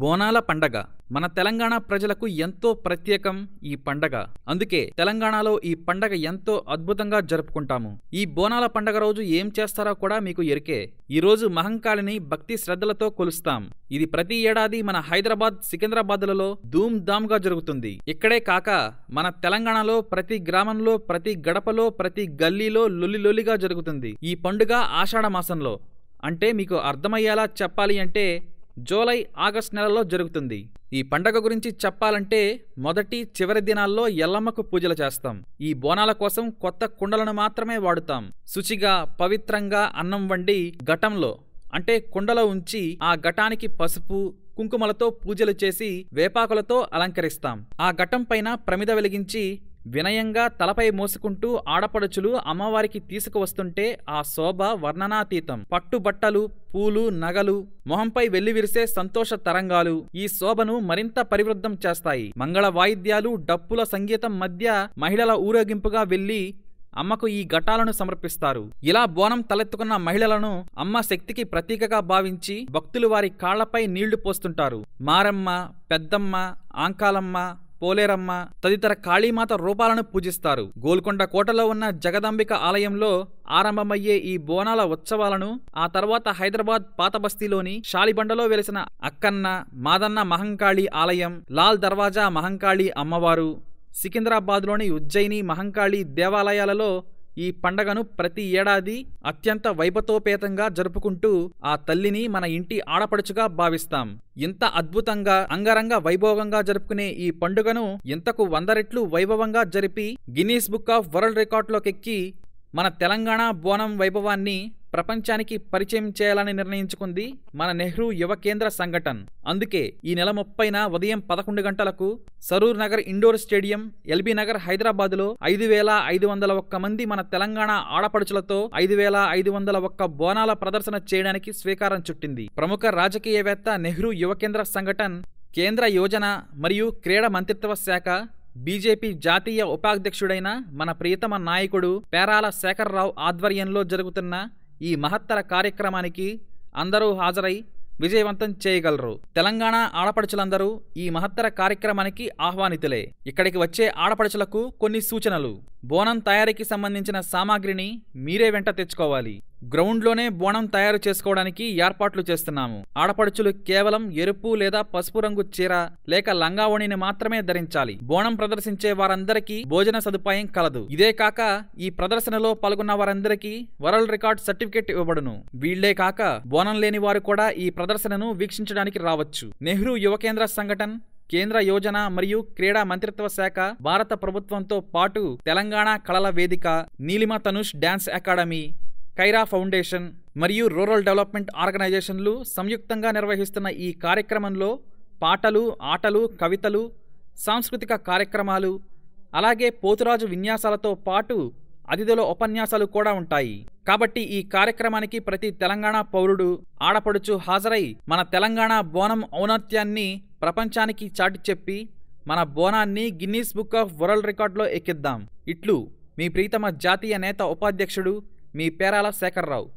బోనాల పండగ. మన తెలంగాణ ప్రజలకు ఎంతో ప్రత్యేకం ఈ పండగ. అందుకే తెలంగాణలో ఈ పండగ ఎంతో అద్భుతంగా జరుపుకుంటాము. ఈ బోనాల పండగ రోజు ఏం చేస్తారో కూడా మీకు ఎరికే. ఈరోజు మహంకాళిని భక్తి శ్రద్ధలతో కొలుస్తాం. ఇది ప్రతి ఏడాది మన హైదరాబాద్ సికింద్రాబాద్లలో ధూమ్ ధామ్గా జరుగుతుంది. ఇక్కడే కాక మన తెలంగాణలో ప్రతి గ్రామంలో ప్రతి గడపలో ప్రతి గల్లీలో లొల్లిలొల్లిగా జరుగుతుంది. ఈ పండుగ ఆషాఢ మాసంలో. అంటే మీకు అర్థమయ్యేలా చెప్పాలి అంటే జూలై ఆగస్ట్ నెలలో జరుగుతుంది. ఈ పండగ గురించి చెప్పాలంటే మొదటి చివరి దినాల్లో ఎల్లమ్మకు పూజలు చేస్తాం. ఈ బోనాల కోసం కొత్త కుండలను మాత్రమే వాడుతాం. శుచిగా పవిత్రంగా అన్నం వండి ఘటంలో అంటే కుండలో ఉంచి ఆ ఘటానికి పసుపు కుంకుమలతో పూజలు చేసి వేపాకులతో అలంకరిస్తాం. ఆ ఘటం పైన ప్రమిద వెలిగించి వినయంగా తలపై మోసుకుంటూ ఆడపడుచులు అమ్మవారికి తీసుకువస్తుంటే ఆ శోభ వర్ణనాతీతం. పట్టుబట్టలు పూలు నగలు మొహంపై వెల్లివిరిసే సంతోష తరంగాలు ఈ శోభను మరింత పరివృద్ధం చేస్తాయి. మంగళ వాయిద్యాలు డప్పుల సంగీతం మధ్య మహిళల ఊరేగింపుగా వెళ్ళి అమ్మకు ఈ ఘటాలను సమర్పిస్తారు. ఇలా బోనం తలెత్తుకున్న మహిళలను అమ్మ శక్తికి ప్రతీకగా భావించి భక్తులు వారి కాళ్ళపై నీళ్ళు పోస్తుంటారు. మారమ్మ పెద్దమ్మ ఆంకాలమ్మ పోలేరమ్మ తదితర కాళీమాత రూపాలను పూజిస్తారు. గోల్కొండ కోటలో ఉన్న జగదాంబిక ఆలయంలో ఆరంభమయ్యే ఈ బోనాల ఉత్సవాలను ఆ తర్వాత హైదరాబాద్ పాతబస్తీలోని షాలిబండలో వెలిసిన అక్కన్న మాదన్న మహంకాళి ఆలయం లాల్ దర్వాజా మహంకాళి అమ్మవారు సికింద్రాబాద్లోని ఉజ్జయిని మహంకాళి దేవాలయాలలో ఈ పండగను ప్రతి ఏడాది అత్యంత వైభతోపేతంగా జరుపుకుంటూ ఆ తల్లిని మన ఇంటి ఆడపడుచుగా భావిస్తాం. ఇంత అద్భుతంగా అంగరంగ వైభవంగా జరుపుకునే ఈ పండుగను ఇంతకు వంద రెట్లు వైభవంగా జరిపి గిన్నీస్ బుక్ ఆఫ్ వరల్డ్ రికార్డులోకెక్కి మన తెలంగాణ బోనం వైభవాన్ని ప్రపంచానికి పరిచయం చేయాలని నిర్ణయించుకుంది మన నెహ్రూ యువ కేంద్ర సంఘటన్. అందుకే ఈ నెల ముప్పైన ఉదయం పదకొండు గంటలకు Saroor Nagar indoor stadium LB Nagar హైదరాబాదులో ఐదు వేల ఐదు వందల ఒక్క మంది మన తెలంగాణ ఆడపడుచులతో ఐదు వేల ఐదు వందల ఒక్క బోనాల ప్రదర్శన చేయడానికి స్వీకారం చుట్టింది. ప్రముఖ రాజకీయవేత్త నెహ్రూ యువ కేంద్ర సంఘటన్ కేంద్ర యోజన మరియు క్రీడా మంత్రిత్వ శాఖ బీజేపీ జాతీయ ఉపాధ్యక్షుడైన మన ప్రియతమ నాయకుడు పేరాల శేఖర్రావు ఆధ్వర్యంలో జరుగుతున్న ఈ మహత్తర కార్యక్రమానికి అందరూ హాజరై విజయవంతం చేయగలరు. తెలంగాణ ఆడపడుచులందరూ ఈ మహత్తర కార్యక్రమానికి ఆహ్వానితులే. ఇక్కడికి వచ్చే ఆడపడుచులకు కొన్ని సూచనలు. బోనం తయారీకి సంబంధించిన సామాగ్రిని మీరే వెంట తెచ్చుకోవాలి. గ్రౌండ్లోనే బోనం తయారు చేసుకోవడానికి ఏర్పాట్లు చేస్తున్నాము. ఆడపడుచులు కేవలం ఎరుపు లేదా పసుపు రంగు చీర లేక లంగావణిని మాత్రమే ధరించాలి. బోనం ప్రదర్శించే వారందరికీ భోజన సదుపాయం కలదు. ఇదే కాక ఈ ప్రదర్శనలో పాల్గొన్న వారందరికీ వరల్డ్ రికార్డ్ సర్టిఫికెట్ ఇవ్వబడును. వీళ్ళే కాక బోనం లేని వారు కూడా ఈ ప్రదర్శనను వీక్షించడానికి రావచ్చు. నెహ్రూ యువ కేంద్ర సంఘటన్ కేంద్ర యోజన మరియు క్రీడా మంత్రిత్వ శాఖ భారత ప్రభుత్వంతో పాటు తెలంగాణ కళల వేదిక Neelima Tanush dance academy Kaira foundation మరియు రూరల్ డెవలప్మెంట్ ఆర్గనైజేషన్లు సంయుక్తంగా నిర్వహిస్తున్న ఈ కార్యక్రమంలో పాటలు ఆటలు కవితలు సాంస్కృతిక కార్యక్రమాలు అలాగే పోతురాజు విన్యాసాలతో పాటు అతిథుల ఉపన్యాసాలు కూడా ఉంటాయి. కాబట్టి ఈ కార్యక్రమానికి ప్రతి తెలంగాణ పౌరుడు ఆడపడుచు హాజరై మన తెలంగాణ బోనం ఔన్నత్యాన్ని ప్రపంచానికి చాటి చెప్పి మన బోనాన్ని గిన్నీస్ బుక్ ఆఫ్ వరల్డ్ రికార్డులో ఎక్కిద్దాం. ఇట్లు మీ ప్రీతమ జాతీయ నేత ఉపాధ్యక్షుడు మీ పేరాల శేఖర్రావు.